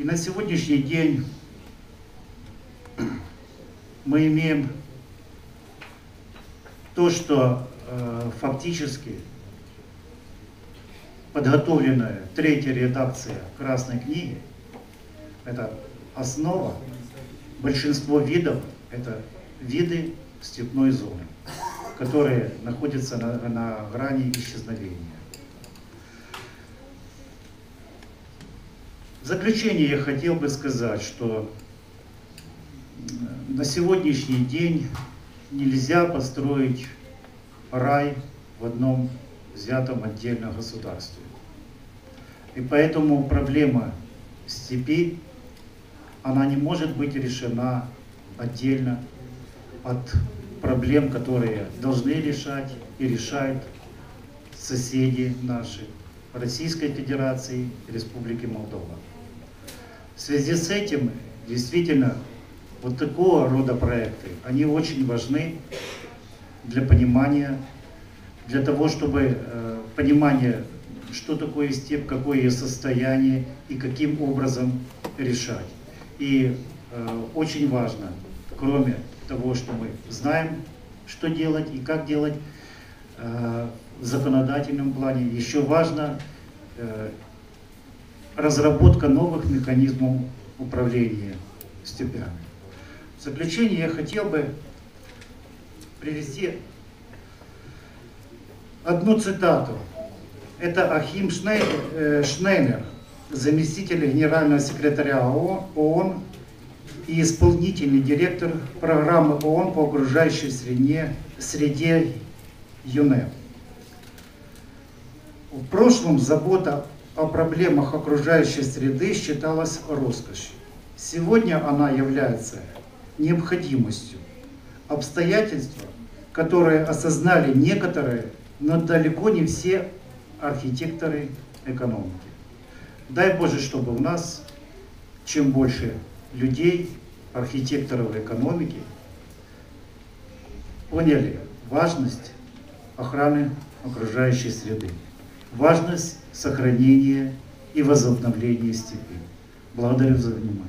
И на сегодняшний день мы имеем то, что э, фактически подготовленная третья редакция Красной книги, это основа, большинство видов это виды степной зоны, которые находятся на, на грани исчезновения. Заключение я хотел бы сказать, что на сегодняшний день нельзя построить рай в одном взятом отдельно государстве. И поэтому проблема степи, она не может быть решена отдельно от проблем, которые должны решать и решают соседи наши Российской Федерации Республики Молдова. В связи с этим действительно вот такого рода проекты, они очень важны для понимания, для того, чтобы э, понимание, что такое степь, какое ее состояние и каким образом решать. И э, очень важно, кроме того, что мы знаем, что делать и как делать, э, в законодательном плане, еще важно э, разработка новых механизмов управления степями. В заключение я хотел бы привести одну цитату. Это Ахим э, Шнейнер, заместитель генерального секретаря ООН и исполнительный директор программы ООН по окружающей среде, среде ЮНЕП. В прошлом забота о проблемах окружающей среды считалась роскошью. Сегодня она является необходимостью. Обстоятельства, которые осознали некоторые, но далеко не все архитекторы экономики. Дай Боже, чтобы у нас чем больше людей, архитекторов экономики, поняли важность охраны окружающей среды, важность сохранения и возобновления степи. Благодарю за внимание.